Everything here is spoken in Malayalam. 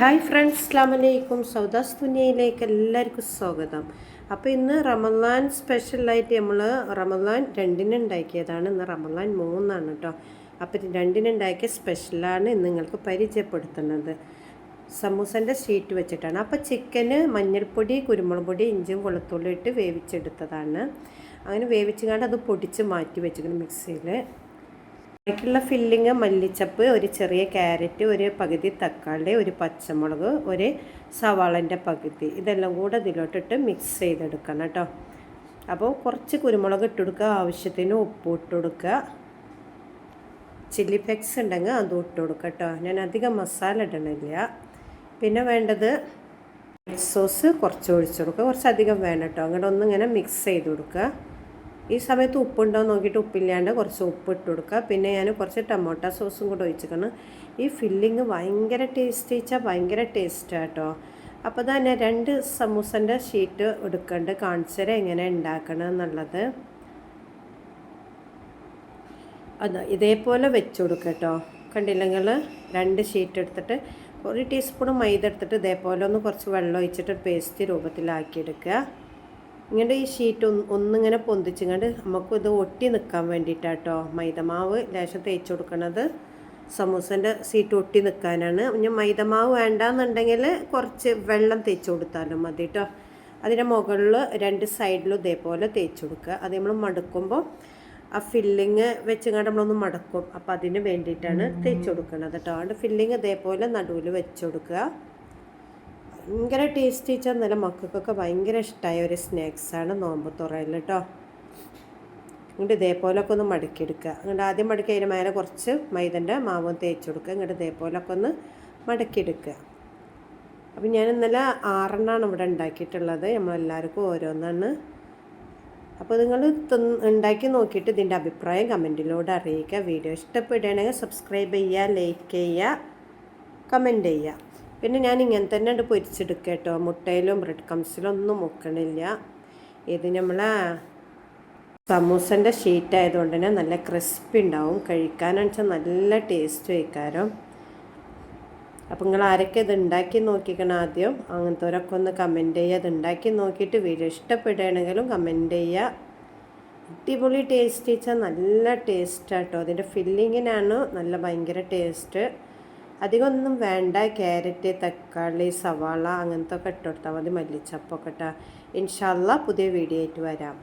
ഹായ് ഫ്രണ്ട്സ് അസ്ലാം വലൈക്കും സൗദാസ് ദുനിയയിലേക്ക് എല്ലാവർക്കും സ്വാഗതം. അപ്പോൾ ഇന്ന് റമദാൻ സ്പെഷ്യലായിട്ട് നമ്മൾ റമദാൻ രണ്ടിന് ഉണ്ടാക്കിയതാണ്. ഇന്ന് റമദാൻ മൂന്നാണ് കേട്ടോ. അപ്പോൾ രണ്ടിന് ഉണ്ടാക്കിയ സ്പെഷ്യലാണ് ഇന്ന് നിങ്ങൾക്ക് പരിചയപ്പെടുത്തുന്നത്. സമൂസന്റെ ഷീറ്റ് വെച്ചിട്ടാണ്. അപ്പോൾ ചിക്കന് മഞ്ഞൾപ്പൊടി കുരുമുളക് പൊടി ഇഞ്ചും വെളുത്തുള്ളി ഇട്ട് വേവിച്ചെടുത്തതാണ്. അങ്ങനെ വേവിച്ചുകൊണ്ട് അത് പൊടിച്ച് മാറ്റി വെച്ചിട്ടുണ്ട് മിക്സിയിൽ. അതിലേക്കുള്ള ഫില്ലിങ് മല്ലിച്ചപ്പ് ഒരു ചെറിയ ക്യാരറ്റ് ഒരു പകുതി തക്കാളി ഒരു പച്ചമുളക് ഒരു സവാളന്റെ പകുതി. ഇതെല്ലാം കൂടെ ഇതിലോട്ടിട്ട് മിക്സ് ചെയ്തെടുക്കണം കേട്ടോ. അപ്പോൾ കുറച്ച് കുരുമുളക് ഇട്ട് കൊടുക്കുക ആവശ്യത്തിന് ഉപ്പ് ഇട്ട് കൊടുക്കുക. ചില്ലി ഫ്ലെക്സ് ഉണ്ടെങ്കിൽ അതും ഇട്ട് കൊടുക്കുക കേട്ടോ. ഞാൻ അധികം മസാല ഇടണില്ല. പിന്നെ വേണ്ടത് സോസ് കുറച്ച് ഒഴിച്ചു കൊടുക്കുക. കുറച്ചധികം വേണം കേട്ടോ. അങ്ങോട്ട് ഒന്നിങ്ങനെ മിക്സ് ചെയ്ത് കൊടുക്കുക. ഈ സമയത്ത് ഉപ്പുണ്ടോ നോക്കിയിട്ട് ഉപ്പില്ലാണ്ട് കുറച്ച് ഉപ്പ് ഇട്ട് കൊടുക്കുക. പിന്നെ ഞാൻ കുറച്ച് ടൊമാറ്റോ സോസും കൂടെ ഒഴിച്ചിക്കണം ഈ ഫില്ലിങ് ഭയങ്കര ടേസ്റ്റ് വെച്ചാൽ ഭയങ്കര ടേസ്റ്റാണ് കേട്ടോ. അപ്പോൾ തന്നെ രണ്ട് സമൂസന്റെ ഷീറ്റ് എടുക്കേണ്ട കാണിച്ചത് എങ്ങനെ ഉണ്ടാക്കണം എന്നുള്ളത്. അത് ഇതേപോലെ വെച്ച് കൊടുക്കുക കേട്ടോ. കണ്ടില്ലെങ്കിൽ രണ്ട് ഷീറ്റ് എടുത്തിട്ട് ഒരു ടീസ്പൂൺ മൈദ എടുത്തിട്ട് ഇതേപോലെ ഒന്ന് കുറച്ച് വെള്ളം ഒഴിച്ചിട്ട് പേസ്റ്റ് രൂപത്തിലാക്കിയെടുക്കുക ഇങ്ങനെ ഈ ഷീറ്റ് ഒന്ന് ഒന്നിങ്ങനെ പൊന്തിച്ചിങ്ങോട്ട് നമുക്ക് ഇത് ഒട്ടി നിൽക്കാൻ വേണ്ടിയിട്ടാട്ടോ മൈദമാവ് ലേശം തേച്ച് കൊടുക്കണത്. സമൂസന്റെ സീറ്റ് ഒട്ടി നിൽക്കാനാണ് ഇനി മൈദമാവ് വേണ്ടാന്നുണ്ടെങ്കിൽ കുറച്ച് വെള്ളം തേച്ച് കൊടുത്താലും മതി കേട്ടോ അതിന്റെ മുകളിൽ രണ്ട് സൈഡിലും ഇതേപോലെ തേച്ച് കൊടുക്കുക. അത് നമ്മൾ മടുക്കുമ്പോൾ ആ ഫില്ലിങ് വെച്ചിങ്ങാണ്ട് നമ്മളൊന്ന് മടക്കും. അപ്പോൾ അതിന് വേണ്ടിയിട്ടാണ് തേച്ച് കൊടുക്കുന്നത് കേട്ടോ അതുകൊണ്ട് ഫില്ലിങ് ഇതേപോലെ നടുവിൽ വെച്ച് കൊടുക്കുക. ഭയങ്കര ടേസ്റ്റി നല്ല മക്കൾക്കൊക്കെ ഭയങ്കര ഇഷ്ടമായ ഒരു സ്നാക്സാണ് നോമ്പ് തുറയിൽ കേട്ടോ ഇങ്ങോട്ട് ഇതേപോലൊക്കെ ഒന്ന് മടക്കിയെടുക്കുക. അങ്ങോട്ട് ആദ്യം മടക്കി അതിന് മേലെ കുറച്ച് മൈദന്റെ മാവും തേച്ച് കൊടുക്കുക. ഇങ്ങോട്ട് ഇതേപോലൊക്കെ ഒന്ന് മടക്കിയെടുക്കുക. അപ്പം ഞാൻ ഇന്നലെ ആറെണ്ണമാണ് ഇവിടെ ഉണ്ടാക്കിയിട്ടുള്ളത്. നമ്മളെല്ലാവർക്കും ഓരോന്നാണ്. അപ്പോൾ നിങ്ങൾ ഉണ്ടാക്കി നോക്കിയിട്ട് ഇതിന്റെ അഭിപ്രായം കമന്റിലൂടെ അറിയിക്കുക. വീഡിയോ ഇഷ്ടപ്പെടുകയാണെങ്കിൽ സബ്സ്ക്രൈബ് ചെയ്യുക ലൈക്ക് ചെയ്യുക കമന്റ് ചെയ്യുക. പിന്നെ ഞാൻ ഇങ്ങനെ തന്നെ ഉണ്ട് പൊരിച്ചെടുക്കുക കേട്ടോ മുട്ടയിലും ബ്രെഡ് കംസിലും ഒന്നും മുക്കണില്ല. ഇത് നമ്മളെ സമൂസന്റെ ഷീറ്റ് ആയതുകൊണ്ട് തന്നെ നല്ല ക്രിസ്പി ഉണ്ടാവും കഴിക്കാനെന്ന് വെച്ചാൽ നല്ല ടേസ്റ്റ് വയ്ക്കാരം അപ്പം നിങ്ങൾ ആരൊക്കെ ഇത് ഉണ്ടാക്കി നോക്കിക്കണം ആദ്യം അങ്ങനത്തെവരൊക്കെ ഒന്ന് കമന്റ് ചെയ്യുക അത് ഉണ്ടാക്കി നോക്കിയിട്ട് വീഡിയോ ഇഷ്ടപ്പെടുകയാണെങ്കിലും കമന്റ് ചെയ്യുക അടിപൊളി ടേസ്റ്റ് വെച്ചാൽ നല്ല ടേസ്റ്റ് ടേസ്റ്റാട്ടോ അതിന്റെ ഫില്ലിങ്ങിനാണ് നല്ല ഭയങ്കര ടേസ്റ്റ് അധികമൊന്നും വേണ്ട. ക്യാരറ്റ് തക്കാളി സവാള അങ്ങനത്തെ ഒക്കെ ഇട്ട് കൊടുത്താൽ മതി. മല്ലിച്ചപ്പൊക്കെ ഇട്ടാൽ ഇൻഷാല്ല പുതിയ വീഡിയോ ആയിട്ട് വരാം.